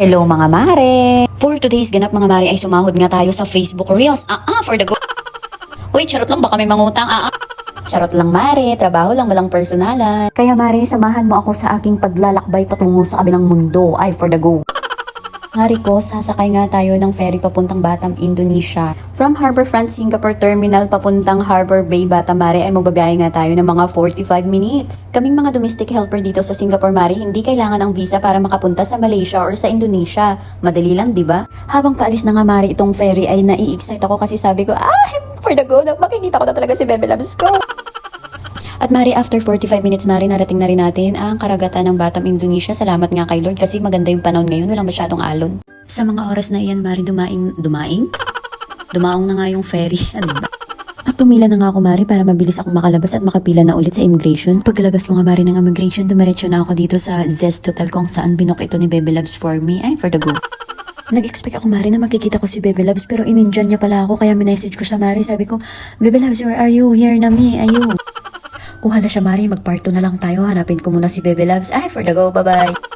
Hello mga mare! For today's ganap mga mare ay sumahod nga tayo sa Facebook Reels. Ah ah, for the go... Uy, charot lang baka may mangutang. Ah ah. Charot lang mare, trabaho lang walang personalan. Kaya mare, samahan mo ako sa aking paglalakbay patungo sa kabilang mundo. Ay, for the go. Mari ko, sasakay nga tayo ng ferry papuntang Batam, Indonesia. From Harbourfront Singapore Terminal papuntang Harbour Bay, Batam, Mare ay magbabiyahe nga tayo ng mga 45 minutes. Kaming mga domestic helper dito sa Singapore, Mare, hindi kailangan ng visa para makapunta sa Malaysia or sa Indonesia. Madali lang, di ba? Habang paalis na nga, Mare, itong ferry ay nai-excite ako kasi sabi ko, ah, for the go, makikita ko na talaga si Bebe Loves ko. At Mari, after 45 minutes, Mari, narating na rin natin ang karagatan ng Batam, Indonesia. Salamat nga kay Lord kasi maganda yung panahon ngayon. Walang masyadong alon. Sa mga oras na iyan, Mari, dumaing... Dumaing? Dumaong na nga yung ferry. Ano ba? At pumila na nga ako, Mari, para mabilis ako makalabas at makapila na ulit sa immigration. Pagkalabas ko nga, Mari, ng immigration, dumiretso na ako dito sa Zest Hotel kung saan binok ito ni Bebe Loves for me. Ay, for the go. Nag-expect ako, Mari, na makikita ko si Bebe Loves pero in-Indian niya pala ako kaya minessage ko sa Mari. Sabi ko, Bebe Loves, where are you? Here na me. Ayun. Kuha na siya, Mari. Mag-part 2 na lang tayo. Hanapin ko muna si Bebe Loves. Ay, for the go. Bye-bye.